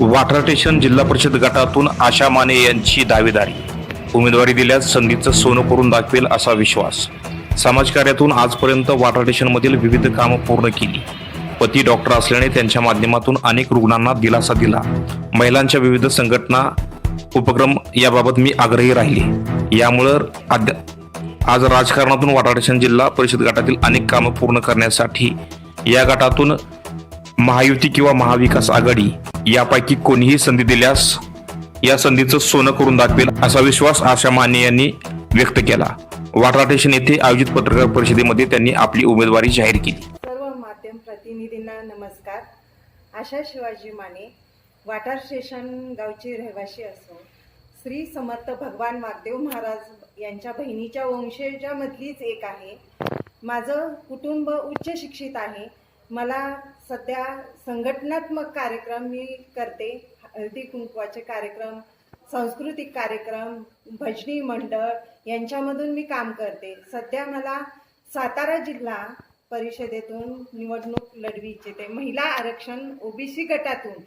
वाठार स्टेशन जिल्हा परिषद गटातून आशा माने यांची दावेदारी. उमेदवारी दिल्यास संधीचं सोनं करून दाखवेल असा विश्वास. समाजकार्यातून आजपर्यंत वाठार स्टेशनमधील विविध कामं पूर्ण केली. पती डॉक्टर असल्याने त्यांच्या माध्यमातून अनेक रुग्णांना दिलासा दिला. महिलांच्या विविध संघटना उपक्रम याबाबत मी आग्रही राहिले. यामुळं अद्या आज राजकारणातून वाठार स्टेशन जिल्हा परिषद गटातील अनेक कामं पूर्ण करण्यासाठी या गटातून महायुती किंवा महाविकास आघाडी यापैकी कोणीही संधी दिल्यास या संधीचं सोनं करून दाखवेल असा विश्वास आशा माने यांनी व्यक्त केला. वाठार स्टेशन येथे आयोजित पत्रकार परिषदेमध्ये त्यांनी आपली उमेदवारी जाहीर केली. सर्व माध्यम प्रतिनिधींना नमस्कार. आशा शिवाजी माने वाटार स्टेशन गावची रहिवासी असून श्री समर्थ भगवान महादेव महाराज यांच्या बहिणीच्या वंशजामधलीच एक आहे. माझं कुटुंब उच्च शिक्षित आहे. मला सध्या संघटनात्मक कार्यक्रम मी करते. हळदी कुंकवाचे कार्यक्रम सांस्कृतिक कार्यक्रम भजनी मंडळ यांच्यामधून मी काम करते. सध्या मला सातारा जिल्हा परिषदेतून निवडणूक लढवी इच्छिते. महिला आरक्षण ओबीसी गटातून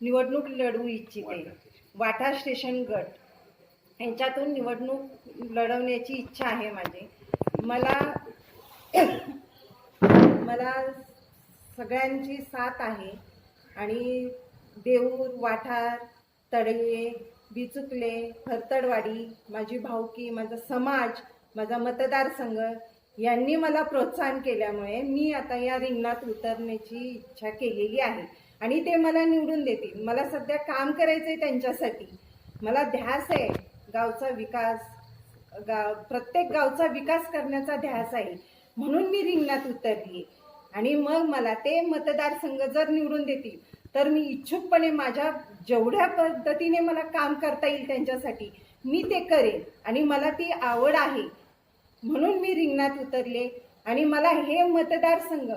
निवडणूक लढवू इच्छिते. वाटा स्टेशन गट यांच्यातून निवडणूक लढवण्याची इच्छा आहे माझी. मला मला सगळ्यांची साथ आहे. आणि देऊर वाठार तडये बिचुकले फरतडवाडी माझी भावकी माझा समाज माझा मतदारसंघ यांनी मला प्रोत्साहन केल्यामुळे मी आता या रिंगणात उतरण्याची इच्छा केलेली आहे. आणि ते मला निवडून देतील. मला सध्या काम करायचं आहे त्यांच्यासाठी. मला ध्यास आहे. गावचा विकास गाव प्रत्येक गावचा विकास करण्याचा ध्यास आहे. म्हणून मी रिंगणात उतरली आणि मग मला ते मतदारसंघ जर निवडून देतील तर मी इच्छुकपणे माझ्या जेवढ्या पद्धतीने मला काम करता येईल त्यांच्यासाठी मी ते करेन. आणि मला ती आवड आहे. म्हणून मी रिंगणात उतरले. आणि मला हे मतदारसंघ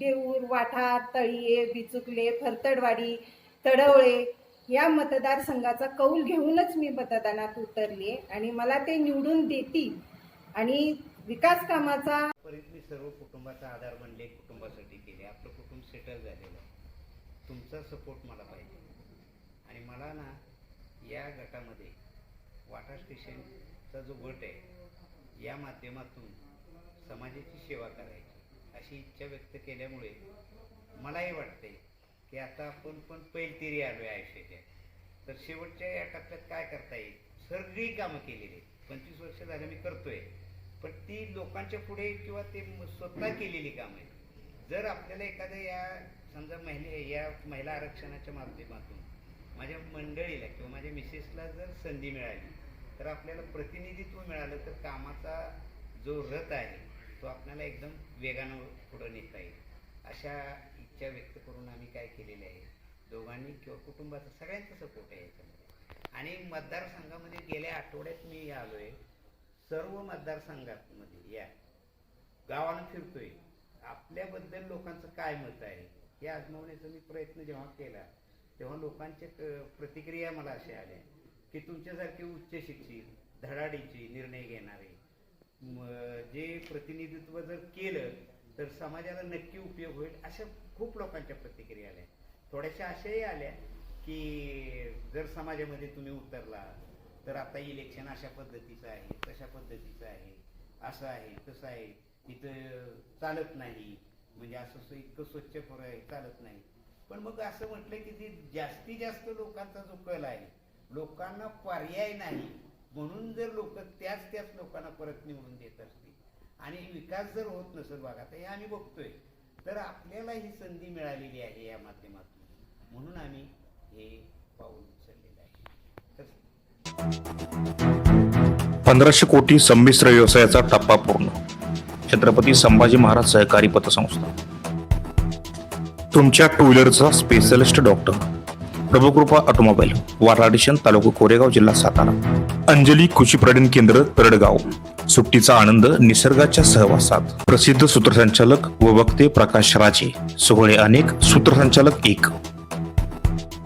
देऊर वाठार तळीये बिचुकले फरतडवाडी तडवळे या मतदारसंघाचा कौल घेऊनच मी मतदानात उतरले. आणि मला ते निवडून देतील. आणि विकास कामाचा परत मी सर्व कुटुंबाचा आधार बनले कुटुंबासाठी केले. आपलं कुटुंब सेटल झालेलं आहे. तुमचा सपोर्ट मला पाहिजे. आणि मला ना या गटामध्ये वाटा स्टेशनचा जो गट आहे या माध्यमातून समाजाची सेवा करायची अशी इच्छा व्यक्त केल्यामुळे मलाही वाटते की आता आपण पण पैलतिरी आलो आहे आयुष्याच्या. तर शेवटच्या या टप्प्यात काय करता येईल? सगळी कामं केलेली आहेत. पंचवीस वर्ष झालं मी करतोय. पण ती लोकांच्या पुढे किंवा ते स्वतः केलेली कामं आहेत. जर आपल्याला एखाद्या या समजा महिले या महिला आरक्षणाच्या माध्यमातून माझ्या मंडळीला किंवा माझ्या मिसेसला जर संधी मिळाली तर आपल्याला प्रतिनिधित्व मिळालं तर कामाचा जो रथ आहे तो आपल्याला एकदम वेगानं पुढं नेता येईल. अशा इच्छा व्यक्त करून आम्ही काय केलेले आहे? दोघांनी किंवा कुटुंबाचा सगळ्यांचा सपोर्ट आहे याच्यामध्ये. आणि मतदारसंघामध्ये गेल्या आठवड्यात मी आलो आहे सर्व मतदारसंघांमध्ये या. गावानं फिरतोय. आपल्याबद्दल लोकांचं काय मत आहे? हे आजमावण्याचा मी प्रयत्न जेव्हा केला तेव्हा लोकांच्या प्रतिक्रिया मला अशा आल्या की तुमच्यासारखे उच्च शिक्षित धडाडीचे निर्णय घेणारे जे प्रतिनिधित्व जर केलं तर समाजाला नक्की उपयोग होईल अशा खूप लोकांच्या प्रतिक्रिया आल्या. थोड्याशा अशाही आल्या की जर समाजामध्ये तुम्ही उतरला तर आता इलेक्शन अशा पद्धतीचं आहे तशा पद्धतीचं आहे असं आहे तसं आहे. इथं चालत नाही. म्हणजे असं असं इतकं स्वच्छ खोरं आहे चालत नाही. पण मग असं म्हटलं की ते जास्तीत जास्त लोकांचा जो कल आहे लोकांना पर्याय नाही. म्हणून जर लोक त्याच त्याच लोकांना परत निवडून देत असतील. आणि विकास जर होत नसेल बघा तर हे आम्ही बघतोय. तर आपल्याला ही संधी मिळालेली आहे या माध्यमातून. म्हणून आम्ही हे पाऊल उचललं. पंधराशे कोटी संमिश्र व्यवसायाचा टप्पा पूर्ण. छत्रपती संभाजी महाराज सहकारी पतसंस्था. तुमच्या टू व्हीलरचा स्पेशलिस्ट डॉक्टर. प्रभुकृपा ऑटोमोबाईल वाराडिशन तालुका कोरेगाव जिल्हा सातारा. अंजली कृषी पर्यटन केंद्र तरडगाव. सुट्टीचा आनंद निसर्गाच्या सहवासात. प्रसिद्ध सूत्रसंचालक व वक्ते प्रकाश राजे. सोहळे अनेक सूत्रसंचालक एक.